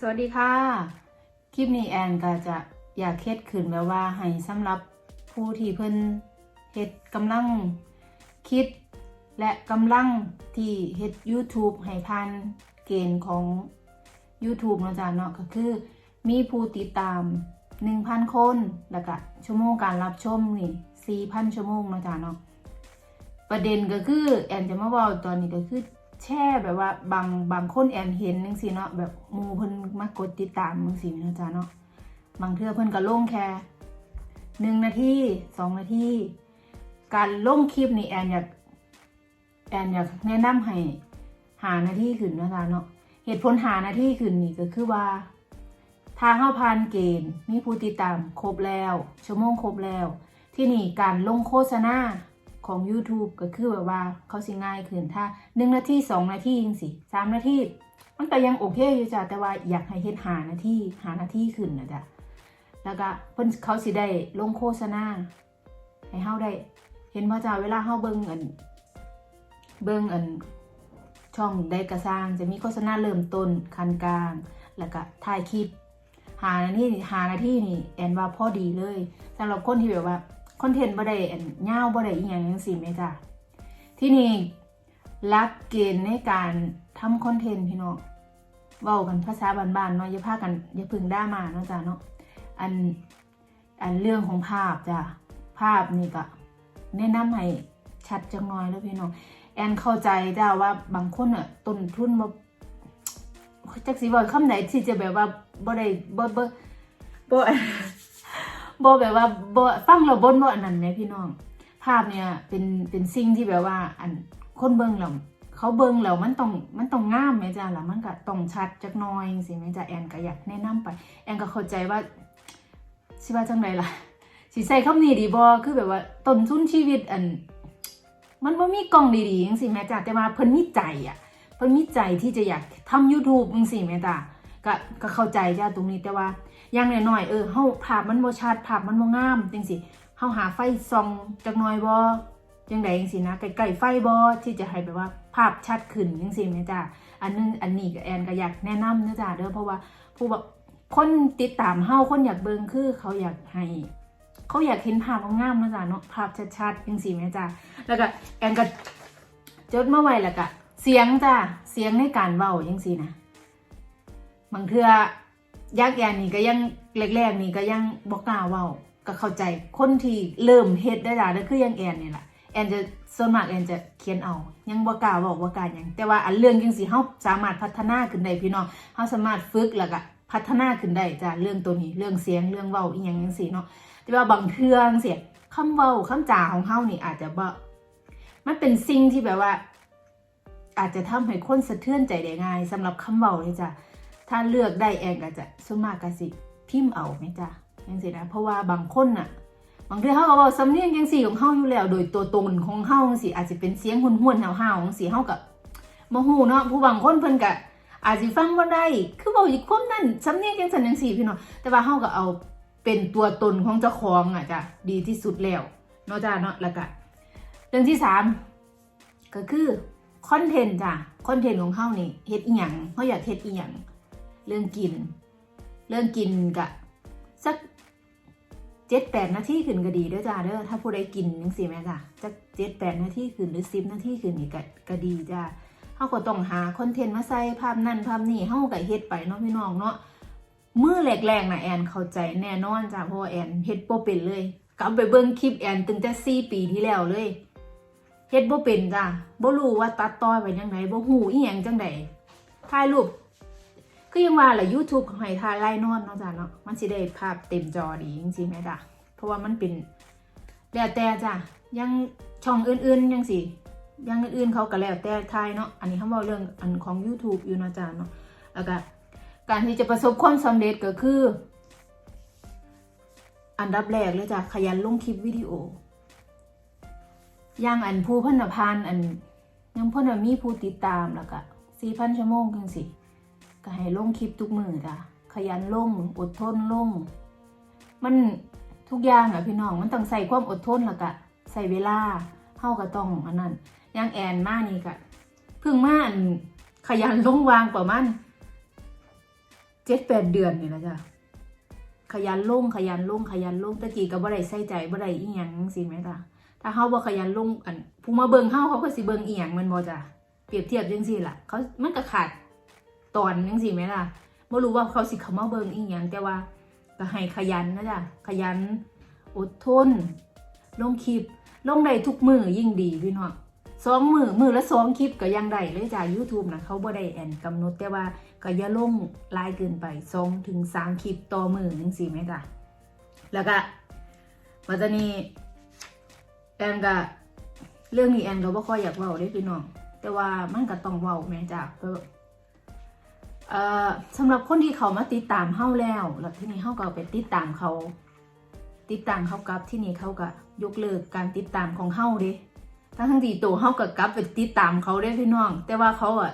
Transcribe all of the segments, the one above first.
สวัสดีค่ะ คลิปนี้แอนก็จะอยากเฮ็ดขึ้นแบบว่าให้สำหรับผู้ที่เพิ่นเฮ็ดกำลังคิด และกำลังที่เฮ็ด YouTube ให้ผ่านเกณฑ์ของ YouTube นะจ้ะเนาะก็คือมีผู้ติดตาม 1,000 คน แล้วก็ชั่วโมงการรับชมนี่4,000 ชั่วโมงนะจ้ะเนาะประเด็นก็คือ แอนจะมาเว้าตอนนี้ก็คือ แช่แบบว่าบางบางคนแอนเห็นจังซี่เนาะแบบมูเพิ่นมากดติดตามจังซี่เนาะจ้ะเนาะบางเทื่อเพิ่นก็ลงแค่หนึ่งนาทีสองนาทีการลงคลิปนี่แอนอยากแอนอยากแนะนำให้หานาทีขึ้นนะจ้ะเนาะเหตุผลหานาทีขึ้นนี่ก็คือว่าทางเข้าผ่านเกณฑ์มีผู้ติดตามครบแล้ว ชั่วโมงครบแล้ว ที่นี่การลงโฆษณา ของ YouTube ก็คือแบบว่าเขาสิง่ายขึ้นถ้าหนึ่งนาทีสองนาทีจังสิสามนาทีมันก็ยังโอเคอยู่จ้ะแต่ว่าอยากให้เฮ็ดหานาทีหานาทีขึ้นนะจ๊ะแล้วก็เพิ่นเขาสิได้ลงโฆษณาให้เฮาได้ เห็นว่าจ้าเวลาเฮาเบิ่งอัน เบิ่งอันช่องใดกระสร้างจะมีโฆษณาเริ่มต้นคันกลาง แล้วก็ถ่ายคลิปหานาทีหานาทีนี่แอนว่าพอดีเลยสำหรับคนที่แบบว่า คอนเทนต์บ่ได้อันยาบ่ได้อีหยังจังซี่แม่จ้ะที่นี่ลักเกณฑ์ในการทำคอนเทนต์พี่น้องเว้ากันภาษาบ้านๆเนาะอย่าพากันอย่าพึ่งด่ามาเนาะจ้ะเนาะอันอันเรื่องของภาพจ้ะภาพนี่ก็แนะนำให้ชัดจังน่อยแล้วพี่น้องแอนเข้าใจจ้ะว่าบางคนอะต้นทุนบ่จักสิว่าคำไหนที่จะแบบว่าบ่ได้บ่บ่บ่ บ่แบบว่าบ่ฟังเราบ่บ่อันนั้นแหมพี่น้อง ภาพเนี่ยเป็นเป็นสิ่งที่แบบว่า อันคนเบิ่งแล้วเขาเบิ่งแล้วมันต้องมันต้องงามแม่จ้าล้วมันก็ต้องชัดจักน่อยจังซี่แม่จ้าแอนก็อยากแนะนำไป แอนก็เข้าใจว่าสิว่าจังไดล่ะสิใส่คำนี้ดีบ่คือแบบว่าต้นทุนชีวิตอัน มันบ่มีกล้องดีๆจังซี่แม่จ้าแต่ว่าเพิ่นมีใจอะเพิ่นมีใจที่จะอยากทำ YouTube จังซี่แม่จ้าก็ก็เข้าใจจ้าตรงนี้แต่ว่า อย่างน้อยๆเออเฮาภาพมันบ่ชัดภาพมันบ่งามจังซี่เฮาหาไฟส่องจักหน่อยบ่จังใดจังซี่นะใกล้ๆไฟบ่ที่จะให้แบบว่าภาพชัดขึ้นจังซี่แม่จ้าอันนึงอันนี้ก็แอนก็อยากแนะนำนะจ้าเด้อเพราะว่าผู้แบบคนติดตามเฮาคนอยากเบิ่งคือเขาอยากให้เขาอยากเห็นภาพงามๆนะจ้าเนาะภาพชัดๆจังซี่แม่จ้าแล้วก็แอนก็จดมาไว้แล้วก็เสียงจ้าเสียงในการเว้าจังซี่นะบางเทื่อ ยักษ์ยานี่ก็ยังแรกๆนี่ก็ยังบอกกล้าเว้าก็เข้าใจคนที่เริ่มเฮ็ดได้ล่ะนั่นคือยังแอนนี่แหละแอนจะส่วนมากแอนจะเขียนเอา ยังบ่กกล้าบอกบ่กล้าหยังแต่ว่าอันเรื่องจังซี่เฮาสามารถพัฒนาขึ้นได้พี่น้องเฮาสามารถฝึกแล้วก็พัฒนาขึ้นได้จ้ะเรื่องตัวนี้เรื่องเสียงเรื่องเว้าอีหยังจังซี่เนาะแต่ว่าบางเทื่อจังซี่คำเว้าคำจาของเฮานี่อาจจะบ่มันเป็นสิ่งที่แบบว่า อาจจะทำให้คนสะเทือนใจได้ง่ายสำหรับคำเว้าเลยจ้ะ ถ้าเลือกได้แอนก็จะสมากกสิพิมพ์เอาไหมจ้ะยังสินะเพราะว่าบางคนน่ะ บางทีเขาก็บอกสำเนียงยังสีของเฮาอยู่แล้ว โดยตัวตนของเฮาจังสิอาจจะเป็นเสียงหุ่นหุ่นๆเฮาๆจังสิเฮากับโมหูเนาะผู้บางคนเพิ่นก็อาจสิฟังบ่ได้ คือบอกอีกคนนั่นสำเนียงจังสันจังสีพี่น้องแต่ว่าเฮาก็เอาเป็นตัวตนของเจ้าของอะจ้ะดีที่สุดแล้วเนาะจ้ะเนาะแล้วก็เรื่องที่สามก็คือคอนเทนต์จ้ะคอนเทนต์ของเฮานี่เฮ็ดอีหยังเฮาอยากเฮ็ดอีหยัง เรื่องกิน เรื่องกินกะสักเจ็ดแปดนาทีขึ้นก็ดีด้อจ้าเด้อถ้าผู้ใดกินยังสิแม่จ้ะจักเจ็ดแปดนาทีขึ้นหรือสิบนาทีขึ้นนี่ก็ก็ดีจ้าเฮาก็ต้องหาคอนเทนต์มาใส่ภาพนั่นภาพนี่เฮาก็เฮ็ดไปเนาะพี่น้องเนาะมือแรกๆนะแอนเข้าใจแน่นอนจ้าเพราะแอนเฮ็ดบ่เป็นเลยกลับไปเบิ่งคลิปแอนตั้งแต่สี่ปีที่แล้วเลยเฮ็ดบ่เป็นจ้าบ่รู้ว่าตัดต่อไปจังไดบ่ฮู้อีหยังจังไดถ่ายรูป ก็ยังว่าแหละ YouTube ของไฮทายไล่นอนเนาะจ้ะเนาะมันสิได้ภาพเต็มจอดีจริงๆไหมจ้ะเพราะว่ามันเป็นแล้วแต่จ้ะยังช่องอื่นๆยังสิยังอื่นๆเขาก็แล้วแต่ทายเนาะอันนี้เขาบอกเรื่องอันของ YouTube อยู่นะจ้ะเนาะแล้วก็การที่จะประสบความสำเร็จก็คือ อันดับแรกเลยจ้ะขยันลงคลิปวิดีโอ อย่างอันผู้พันธพานอันยังพ่นมีผู้ติดตามแล้วก็สี่พันชั่วโมงจังสิ ก็ให้ลงคลิปทุกมือจ้ะขยันลงอดทนลง มันทุกอย่างอะพี่น้องมันต้องใส่ความอดทนแล้วก็ใส่เวลาเท่าก็ต้องอันนั้นอย่างแอนมานี่ก็เพิ่งมาอันขยันลงวางประมาณเจ็ดแปดเดือนนี่แหละจ้ะขยันลงขยันลงขยันลงตะกี้ก็บ่ได้ใส่ใจบ่ได้อีหยังสิแม่จ้ะถ้าเฮาบ่ขยันลงอันผู้มาเบิ่งเฮาเขาก็สิเบิ่งอีหยังมันบ่จ้ะเปรียบเทียบจังซี่ล่ะเขามันก็ขาด ตอนจังซี่แม่ล่ะบ่รู้ว่าเขาสิเขามาเบิงอีหยังแต่ว่าก็ให้ขยันนะจ้ะขยัน อดทน ลงคลิป ลงได้ทุกมือยิ่งดีพี่น้องสองมือมือละสองคลิปก็ยังได้เลยจ้ะ YouTube นะเขาบ่ได้แอนกำหนดแต่ว่าก็อย่าลงลายเกินไปสองถึงสามคลิปต่อมือจังซี่แม่จ้ะแล้วก็มาตอนนี้แอนก็เรื่องนี้แอนก็บ่ค่อยอยากเว้าเด้พี่น้องแต่ว่ามันก็ต้องเว้าแม่จ้ะเพื่อ สำหรับคนที่เขามาติดตามเฮาแล้วแล้วที่นี้เฮาก็ไปติดตามเขา ติดตามเขากลับที่นี่เขาก็ยกเลิกการติดตามของเฮาเด้ทั้งทั้งที่ตัวเฮาก็กลับไปติดตามเขาได้พี่น้อง แต่ว่าเขาอะ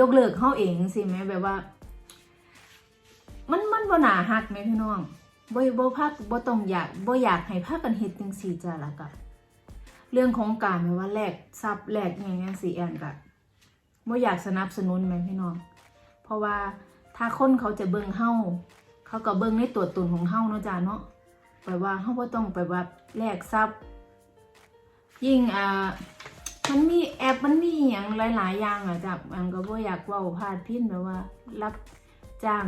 ยกเลิกเฮาเองสิแม่แบบว่า มันมันบ่น่าฮักแม่พี่น้องบ่บ่พักบ่ต้องอยากบ่อยากให้พากันเฮ็ดจังซี่จ้ะละก็เรื่องของการแบบว่าแลกทรัพย์แลกอย่างเงี้ยสิแอนก็บ่อยากสนับสนุนแม่พี่น้อง ราะว่าถ้าคนเขาจะเบิ่งเฮาเขาก็เบิ่งในตัวตนของเฮาเนาะจ้ะเนาะแปลว่าเขาบ่ต้องไปว่าแลกทรัพย์ ยิ่งอ่ามันมีแอปมันมีอย่างหลาย ๆ อย่างอะจ้ะอันก็บ่อยากว้าพาดพินแบบว่า รับจ้าง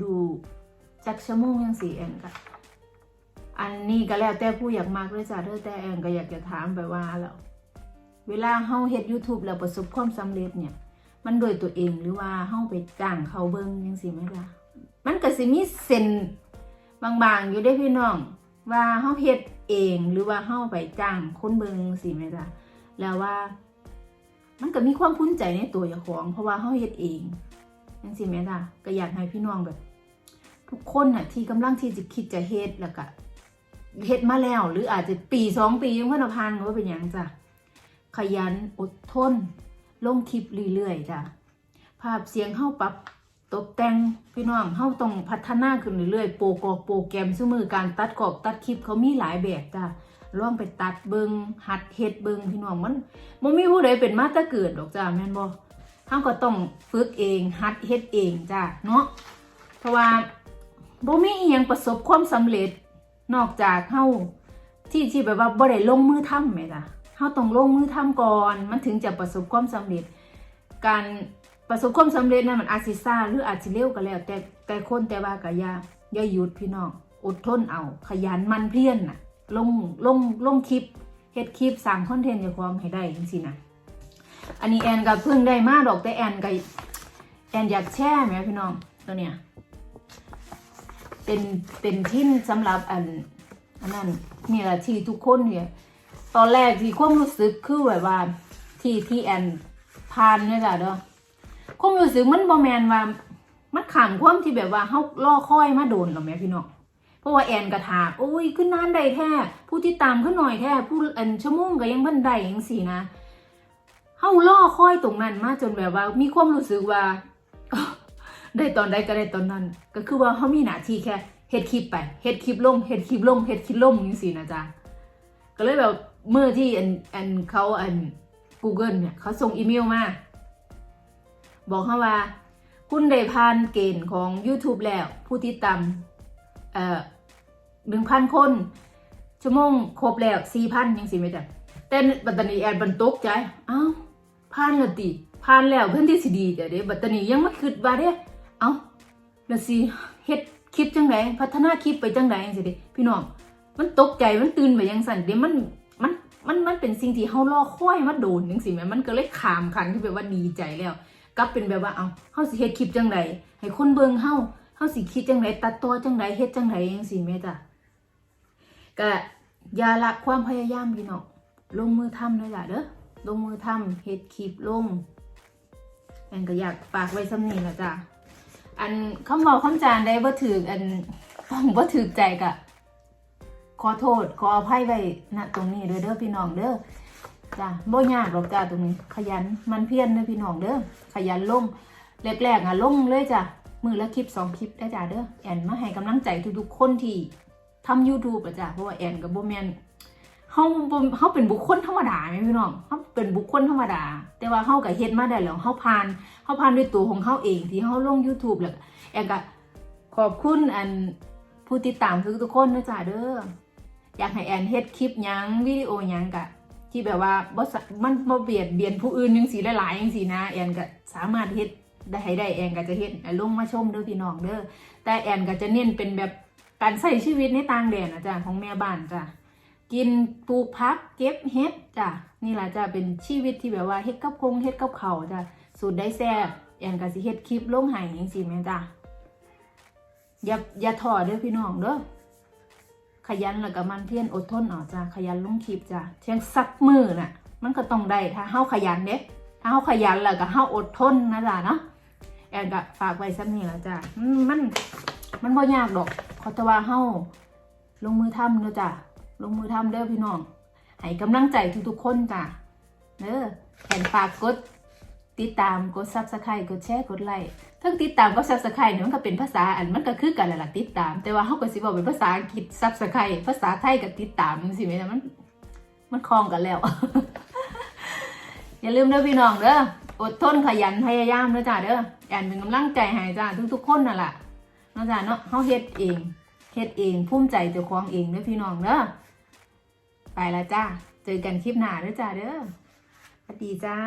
ดูจักชั่วโมงยังสี่แอนก็อันนี้ก็แล้วแต่ผู้อยากมากเลยจ้ะเด้อแต่แอนก็อยากจะถามไปว่าแล้วเวลาเฮาเฮ็ด YouTube แล้วประสบความสำเร็จเนี่ย มันโดยตัวเองหรือว่าเฮาไปจ้างเขาเบิ่งจังซี่ไหมล่ะมันก็สิมีเส้นบางๆอยู่ได้พี่น้อง ว่าเฮาเฮ็ดเองหรือว่าเฮาไปจ้างคนเบิงสิแม่จ้ะแล้วว่า มันก็มีความภูมิใจในตัวเจ้าของ เพราะว่าเฮาเฮ็ดเองจังซี่แม่จ้ะก็อยากให้พี่น้องแบบ ทุกคนน่ะที่กำลังที่จะคิดจะเฮ็ดแล้วก็เฮ็ดมาแล้ว หรืออาจจะปีสองปียังเพิ่นเอาผ่านก็ว่าเป็นหยังจ้ะขยันอดทน ลงคลิปเรื่อยๆจ้ะภาพเสียงเฮาปรับตกแต่งพี่น้องเฮาต้องพัฒนาขึ้นเรื่อยๆโปรกอกโปรแกรมซึ่มือการตัดกรอกตัดคลิปเขามีหลายแบบจ้ะลองไปตัดเบิงหัดเฮ็ดเบิงพี่น้องมันบ่มีผู้ใดเป็นมาต่เกิดดอกจ้ะแม่นบ่เฮาก็ต้องฝึกเองหัดเฮ็ดเองจ้ะเนาะเพราะว่าบ่มีอีหยังประสบความสำเร็จนอกจากเฮาที่ที่แบบว่าบ่ได้ลงมือทำแม่จ้ะ เฮาต้องลงมือทำก่อน มันถึงจะประสบความสำเร็จ การประสบความสำเร็จนั้นมันอาจสิซ่าหรืออาจสิเร็วก็แล้ว แต่แต่คนแต่ว่าก็อย่าอย่าหยุดพี่น้องอดทนเอา ขยันมันเพียรน่ะลงลงลงคลิปเฮ็ดคลิปสร้างคอนเทนต์เจ้าของให้ได้จังซี่นะอันนี้แอนก็เพิ่งได้มาดอกแต่แอนก็แอนอยากแช่แหมพี่น้องตัวเนี้ยเป็นเป็นทิ้นสำหรับอันอันนั้นนี่แหละที่ทุกคนเนี่ย ตอนแรกที่ความรู้สึกคือแบบว่า ที่ที่แอนผ่านเนี่ยจ้ะเด้อความรู้สึกมันบอแมนว่ามันขังความที่แบบว่าเฮาล่อค่อยมาโดนหรอแม่พี่น้องเพราะว่าแอนกระถามโอ้ยขึ้นนานได้แท้ผู้ที่ตามขึ้นหน่อยแท้ผู้อันชั่วโมงก็ยังบันไดยังสี่นะเฮาล่อค่อยตรงนั้นมาจนแบบว่า มีความรู้สึกว่า ได้ตอนใดก็ได้ตอนนั้น ก็คือว่าเฮามีหน้าที่แค่เฮ็ดคลิปไปเฮ็ดคลิปลงเฮ็ดคลิปลงเฮ็ดคลิปลงจังซี่นะจ๊ะก็เลยแบบ เมื่อที่อันอันเขาอัน Google เนี่ยเขาส่งอีเมลมาบอกเขาว่า คุณได้ผ่านเกณฑ์ของ YouTube แล้ว ผู้ติดตามเอ่อหนึ่งพันคน ชั่วโมงครบแล้วสี่พันยังสิไม่จ้ะแต่บัดตานีแอดบันตกใจอ้าวผ่านแล้วติผ่านแล้วเพื่อนที่สิดีแต่เด้บัดตานียังไมาคิดว่าเด้เอ้าแล้วสิเฮ็ดคลิปจังไดพัฒนาคลิปไปจังไดจังสิเด้พี่น้องมันตกใจมันตื่นไปยังสั่นเด้มัน มันมันเป็นสิ่งที่เฮารอคอยมาโดนจังสิแหมมันก็เลยขามขันที่แบบว่าดีใจแล้วกลับเป็นแบบว่าเอาเฮาสิเฮ็ดคลิปจังไดให้คนเบิ่งเฮาเฮาสิคิดจังไดตัดต่อจังไดเฮ็ดจังไดจังซี่แม่จ้ะก็อย่าละความพยายามพี่น้องลงมือทำเลยล่ะเด้อลงมือทำเฮ็ดคลิปลงอันก็อยากฝากไว้สำนี้ล่ะจ้ะอันคำเว้าคำจานได้บ่ถูกอันต้องบ่ถูกใจก็ ขอโทษ ขออภัยไว้ณตรงนี้เด้อเด้อพี่น้องเด้อจ้ะบ่ยากหรอกจ้ะตรงนี้ ขยันมันเพียรเด้อพี่น้องเด้อขยันลงแรกๆอะลงเลยจ้ะมือละคลิปสองคลิปได้จ้ะเด้อแอนมาให้กำลังใจทุกๆคนที่ทำ YouTube อะจ้ะเพราะว่าแอนกับบ่แม่นเฮาเฮาเป็นบุคคลธรรมดาไหมพี่น้องเฮาเป็นบุคคลธรรมดา แต่ว่าเฮาก็เฮ็ดมาได้แล้วเฮาผ่านเฮาผ่านด้วยตัวของเฮาเองที่เฮาลง YouTube แล้วแอนก็ขอบคุณอันผู้ติดตามทุกๆคนนะจ๊ะเด้อ อยากให้แอนเฮ็ดคลิปยังวิดีโอยังก็ที่แบบว่าบสมันบ่เบียดเบียนผู้อื่นจังซี่หลายๆจังซี่นะแอนก็สามารถเฮ็ดได้ให้ได้แอนก็จะเฮ็ดลงมาชมเด้อพี่น้องเด้อแต่แอนก็จะเน้นเป็นแบบการใช้ชีวิตในต่างแดนนะจ๊ะของแม่บ้านจ้ะกินปลูกพักเก็บเฮ็ดจ้ะนี่แหละจ้ะเป็นชีวิตที่แบบว่าเฮ็ดกับคงเฮ็ดกับเขาจ้ะสูตรได้แซ่บแอนก็สิเฮ็ดคลิปลงให้จังซี่แม่จ้ะอย่าอย่าท้อเด้อพี่น้องเด้อ ขยันแล้วก็มันเพียรอดทนเอาจ้ะขยันลงคลิปจ้ะเชียงสักมือน่ะ มันก็ต้องได้ถ้าเฮาขยันเด้ถ้าเฮาขยันแล้วก็เฮาอดทนนะจ้ะเนาะแอนก็ฝากไว้ซ้ำนี้ละจ้ะมันมันบ่ยากดอกขอแต่ว่าเฮาลงมือทำเด้อจ้ะลงมือทำเด้อพี่น้องให้กำลังใจทุกๆคนจ้ะเด้อแอนฝากกด ติดตามกดซับสไครต์กดแชร์กดไลค์ทั้งติดตามกับซับสไครต์เนี่ยมันก็เป็นภาษาอันมันก็คือกันแหละล่ะติดตาม แต่ว่าเฮาก็สิบอกเป็นภาษาอังกฤษซับสไครต์ภาษาไทยกับติดตามจังซี่แม่นมันมันคล้องกันแล้ว อย่าลืมเด้อพี่น้องเด้ออดทนขยันพยายามเด้อจ้าเด้อแอนเป็นกำลังใจให้จ้าทุกๆคนนั่นแหละนาะจ้าเนาะเฮาเฮ็ดเองเฮ็ดเองภูมิใจเจ้าของเองเด้อพี่น้องเด้อไปละจ้าเจอกันคลิปหน้าเด้อจ้าเด้อสวัสดีจ้า